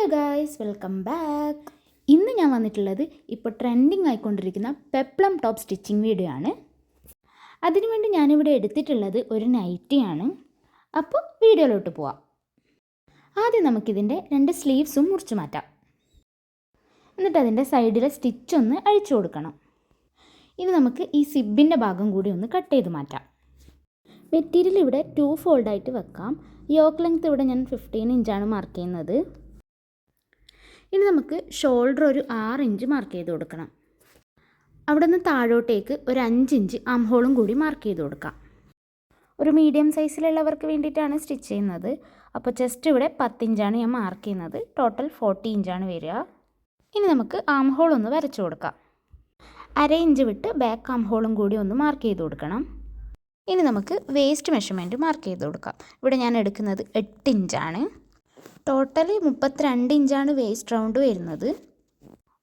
Hello guys welcome back ഇന്ന് ഞാൻ വന്നിട്ടുള്ളത് ഇപ്പോൾ ട്രെൻഡിങ് ആയിക്കൊണ്ടിരിക്കുന്ന പെപ്ലം ടോപ്പ് സ്റ്റിച്ചിങ് വീഡിയോ ആണ്. അതിനുവേണ്ടി ഞാനിവിടെ എടുത്തിട്ടുള്ളത് ഒരു നൈറ്റിയാണ് അപ്പോൾ വീഡിയോയിലോട്ട് പോവാം. ആദ്യം നമുക്കിതിന്റെ രണ്ട് സ്ലീവ്സും മുറിച്ച് മാറ്റാം. എന്നിട്ട് അതിന്റെ സൈഡിലെ സ്റ്റിച്ച് ഒന്ന് അഴിച്ചു കൊടുക്കണം. ഇനി നമുക്ക് ഈ സിബിന്റെ ഭാഗം കൂടി ഒന്ന് കട്ട് ചെയ്ത് മാറ്റാം. മെറ്റീരിയൽ ഇവിടെ ടു ഫോൾഡായിട്ട് വെക്കാം. യോക്ക് ലെങ്ത് ഇവിടെ ഞാൻ ഫിഫ്റ്റീൻ ഇഞ്ചാണ് മാർക്ക് ചെയ്യുന്നത്. ഇനി നമുക്ക് ഷോൾഡർ ഒരു ആറ് ഇഞ്ച് മാർക്ക് ചെയ്ത് കൊടുക്കണം. അവിടെ നിന്ന് താഴോട്ടേക്ക് ഒരു അഞ്ച് ഇഞ്ച് ആം ഹോളും കൂടി മാർക്ക് ചെയ്ത് കൊടുക്കാം. ഒരു മീഡിയം സൈസിലുള്ളവർക്ക് വേണ്ടിയിട്ടാണ് സ്റ്റിച്ച് ചെയ്യുന്നത്. അപ്പോൾ ചെസ്റ്റ് ഇവിടെ പത്തിഞ്ചാണ് ഞാൻ മാർക്ക് ചെയ്യുന്നത്. ടോട്ടൽ ഫോർട്ടി ഇഞ്ചാണ് വരിക. ഇനി നമുക്ക് ആം ഹോൾ ഒന്ന് വരച്ചു കൊടുക്കാം. അര ഇഞ്ച് വിട്ട് ബാക്ക് ആം ഹോളും കൂടി ഒന്ന് മാർക്ക് ചെയ്ത് കൊടുക്കണം. ഇനി നമുക്ക് വേസ്റ്റ് മെഷർമെന്റ് മാർക്ക് ചെയ്ത് കൊടുക്കാം. ഇവിടെ ഞാൻ എടുക്കുന്നത് എട്ട് ഇഞ്ചാണ് ടോട്ടലി മുപ്പത്തിരണ്ട് ഇഞ്ചാണ് വേസ്റ്റ് റൗണ്ട് വരുന്നത്.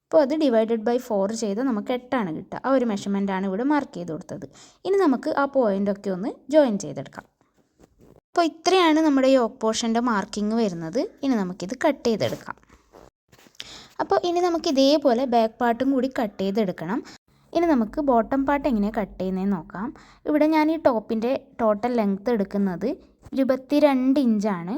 അപ്പോൾ അത് ഡിവൈഡഡ് ബൈ ഫോർ ചെയ്താൽ നമുക്ക് എട്ടാണ് കിട്ടുക. ആ ഒരു മെഷർമെന്റാണ് ഇവിടെ മാർക്ക് ചെയ്ത് കൊടുത്തത്. ഇനി നമുക്ക് ആ പോയിന്റൊക്കെ ഒന്ന് ജോയിൻ ചെയ്തെടുക്കാം. അപ്പോൾ ഇത്രയാണ് നമ്മുടെ ഈ ഓപ്പോഷന്റെ മാർക്കിംഗ് വരുന്നത്. ഇനി നമുക്കിത് കട്ട് ചെയ്തെടുക്കാം. അപ്പോൾ ഇനി നമുക്ക് ഇതേപോലെ ബാക്ക് പാർട്ടും കൂടി കട്ട് ചെയ്തെടുക്കണം. ഇനി നമുക്ക് ബോട്ടം പാർട്ട് എങ്ങനെയാണ് കട്ട് ചെയ്യുന്നതെന്ന് നോക്കാം. ഇവിടെ ഞാൻ ഈ ടോപ്പിന്റെ ടോട്ടൽ ലെങ്ത്ത് എടുക്കുന്നത് ഇരുപത്തിരണ്ട് ഇഞ്ചാണ്.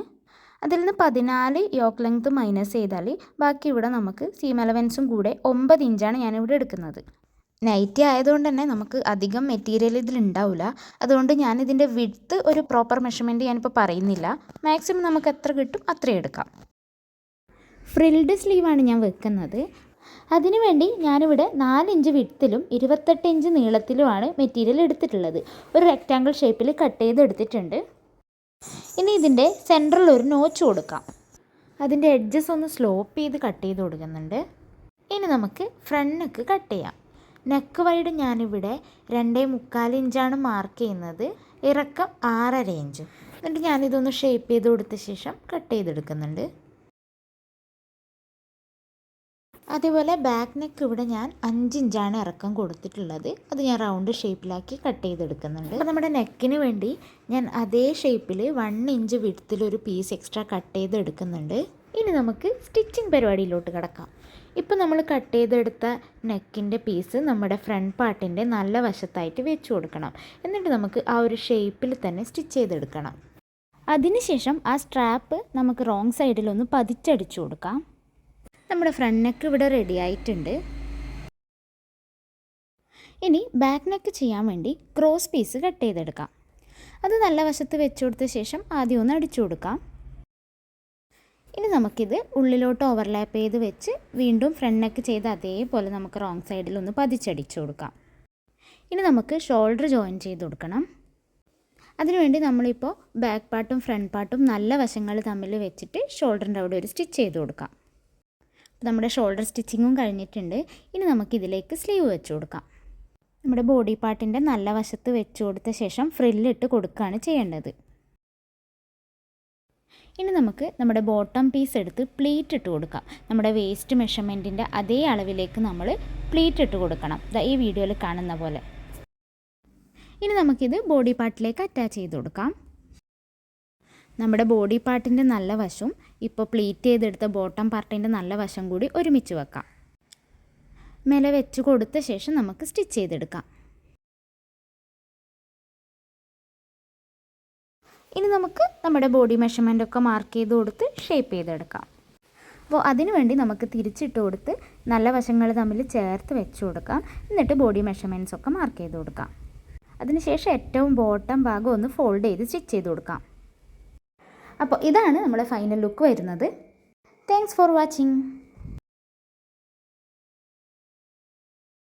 അതിൽ നിന്ന് പതിനാല് യോക്ക് ലെങ്ത് മൈനസ് ചെയ്താൽ ബാക്കി ഇവിടെ നമുക്ക് സീം അലവൻസും കൂടെ ഒമ്പത് ഇഞ്ചാണ് ഞാനിവിടെ എടുക്കുന്നത്. നൈറ്റി ആയതുകൊണ്ട് തന്നെ നമുക്ക് അധികം മെറ്റീരിയൽ ഇതിൽ ഉണ്ടാവില്ല അതുകൊണ്ട് ഞാൻ ഇതിന്റെ വിഡ്ത്ത് ഒരു പ്രോപ്പർ മെഷർമെന്റ് ഞാനിപ്പോൾ പറയുന്നില്ല. മാക്സിമം നമുക്ക് എത്ര കിട്ടും അത്രയും എടുക്കാം. ഫ്രിൽഡ് സ്ലീവാണ് ഞാൻ വെക്കുന്നത്. അതിനുവേണ്ടി ഞാനിവിടെ നാലിഞ്ച് വിഡ്ത്തിലും ഇരുപത്തെട്ട് ഇഞ്ച് നീളത്തിലുമാണ് മെറ്റീരിയൽ എടുത്തിട്ടുള്ളത്. ഒരു റെക്റ്റാങ്കിൾ ഷേപ്പിൽ കട്ട് ചെയ്ത് എടുത്തിട്ടുണ്ട് ഇനി ഇതിന്റെ സെന്ററിൽ ഒരു നോച്ച് കൊടുക്കാം. അതിന്റെ എഡ്ജസ് ഒന്ന് സ്ലോപ്പ് ചെയ്ത് കട്ട് ചെയ്ത് കൊടുക്കുന്നുണ്ട്. ഇനി നമുക്ക് ഫ്രണ്ട് നെക്ക് കട്ട് ചെയ്യാം. നെക്ക് വൈഡ് ഞാനിവിടെ രണ്ടേ മുക്കാൽ ഇഞ്ചാണ് മാർക്ക് ചെയ്യുന്നത്. ഇറക്കം ആറര ഇഞ്ച് എന്നിട്ട് ഞാനിതൊന്ന് ഷേപ്പ് ചെയ്ത് കൊടുത്ത ശേഷം കട്ട് ചെയ്തെടുക്കുന്നുണ്ട്. അതേപോലെ ബാക്ക് നെക്ക് ഇവിടെ ഞാൻ അഞ്ചിഞ്ചാണ് ഇറക്കം കൊടുത്തിട്ടുള്ളത്. അത് ഞാൻ റൗണ്ട് ഷേപ്പിലാക്കി കട്ട് ചെയ്തെടുക്കുന്നുണ്ട്. അപ്പോൾ നമ്മുടെ നെക്കിന് വേണ്ടി ഞാൻ അതേ ഷേപ്പിൽ വൺ ഇഞ്ച് വിടത്തിലൊരു പീസ് എക്സ്ട്രാ കട്ട് ചെയ്തെടുക്കുന്നുണ്ട്. ഇനി നമുക്ക് സ്റ്റിച്ചിങ് പരിപാടിയിലോട്ട് കിടക്കാം. ഇപ്പോൾ നമ്മൾ കട്ട് ചെയ്തെടുത്ത നെക്കിന്റെ പീസ് നമ്മുടെ ഫ്രണ്ട് പാർട്ടിന്റെ നല്ല വശത്തായിട്ട് വെച്ച് കൊടുക്കണം. എന്നിട്ട് നമുക്ക് ആ ഒരു ഷേപ്പിൽ തന്നെ സ്റ്റിച്ച് ചെയ്തെടുക്കണം. അതിനുശേഷം ആ സ്ട്രാപ്പ് നമുക്ക് റോങ് സൈഡിലൊന്ന് പതിച്ചടിച്ചു കൊടുക്കാം. നമ്മുടെ ഫ്രണ്ട് നെക്ക് ഇവിടെ റെഡി ആയിട്ടുണ്ട്. ഇനി ബാക്ക് നെക്ക് ചെയ്യാൻ വേണ്ടി ക്രോസ് പീസ് കട്ട് ചെയ്തെടുക്കാം. അത് നല്ല വശത്ത് വെച്ചു കൊടുത്ത ശേഷം ആദ്യം ഒന്ന് അടിച്ചു കൊടുക്കാം. ഇനി നമുക്കിത് ഉള്ളിലോട്ട് ഓവർലാപ്പ് ചെയ്ത് വെച്ച് വീണ്ടും ഫ്രണ്ട് നെക്ക് ചെയ്ത് അതേപോലെ നമുക്ക് റോങ് സൈഡിൽ ഒന്ന് പതിച്ചടിച്ചു കൊടുക്കാം. ഇനി നമുക്ക് ഷോൾഡർ ജോയിൻ ചെയ്ത് കൊടുക്കണം. അതിനുവേണ്ടി നമ്മളിപ്പോൾ ബാക്ക് പാർട്ടും ഫ്രണ്ട് പാർട്ടും നല്ല വശങ്ങൾ തമ്മിൽ വെച്ചിട്ട് ഷോൾഡറിന്റെ അവിടെ ഒരു സ്റ്റിച്ച് ചെയ്ത് കൊടുക്കാം. നമ്മുടെ ഷോൾഡർ സ്റ്റിച്ചിങ്ങും കഴിഞ്ഞിട്ടുണ്ട്. ഇനി നമുക്കിതിലേക്ക് സ്ലീവ് വെച്ച് കൊടുക്കാം. നമ്മുടെ ബോഡി പാർട്ടിന്റെ നല്ല വശത്ത് വെച്ച് കൊടുത്ത ശേഷം ഫ്രില്ലിട്ട് കൊടുക്കുകയാണ് ചെയ്യേണ്ടത്. ഇനി നമുക്ക് നമ്മുടെ ബോട്ടം പീസ് എടുത്ത് പ്ലീറ്റ് ഇട്ട് കൊടുക്കാം. നമ്മുടെ വേസ്റ്റ് മെഷർമെന്റിന്റെ അതേ അളവിലേക്ക് നമ്മൾ പ്ലീറ്റ് ഇട്ട് കൊടുക്കണം. ഈ വീഡിയോയിൽ കാണുന്ന പോലെ. ഇനി നമുക്കിത് ബോഡി പാർട്ടിലേക്ക് അറ്റാച്ച് ചെയ്ത് കൊടുക്കാം. നമ്മുടെ ബോഡി പാർട്ടിന്റെ നല്ല വശവും ഇപ്പോൾ പ്ലീറ്റ് ചെയ്തെടുത്ത ബോട്ടം പാർട്ടിന്റെ നല്ല വശം കൂടി ഒരുമിച്ച് വെക്കാം. മേലെ വെച്ച് കൊടുത്ത ശേഷം നമുക്ക് സ്റ്റിച്ച് ചെയ്തെടുക്കാം. ഇനി നമുക്ക് നമ്മുടെ ബോഡി മെഷർമെന്റ് ഒക്കെ മാർക്ക് ചെയ്ത് കൊടുത്ത് ഷേപ്പ് ചെയ്തെടുക്കാം. അപ്പോൾ അതിനുവേണ്ടി നമുക്ക് തിരിച്ചിട്ട് കൊടുത്ത് നല്ല വശങ്ങൾ തമ്മിൽ ചേർത്ത് വെച്ച് കൊടുക്കാം. എന്നിട്ട് ബോഡി മെഷർമെന്റ്സ് ഒക്കെ മാർക്ക് ചെയ്ത് കൊടുക്കാം. അതിനുശേഷം ഏറ്റവും ബോട്ടം ഭാഗം ഒന്ന് ഫോൾഡ് ചെയ്ത് സ്റ്റിച്ച് ചെയ്ത് കൊടുക്കാം. അപ്പോൾ ഇതാണ് നമ്മുടെ ഫൈനൽ ലുക്ക് വരുന്നത്. Thanks for watching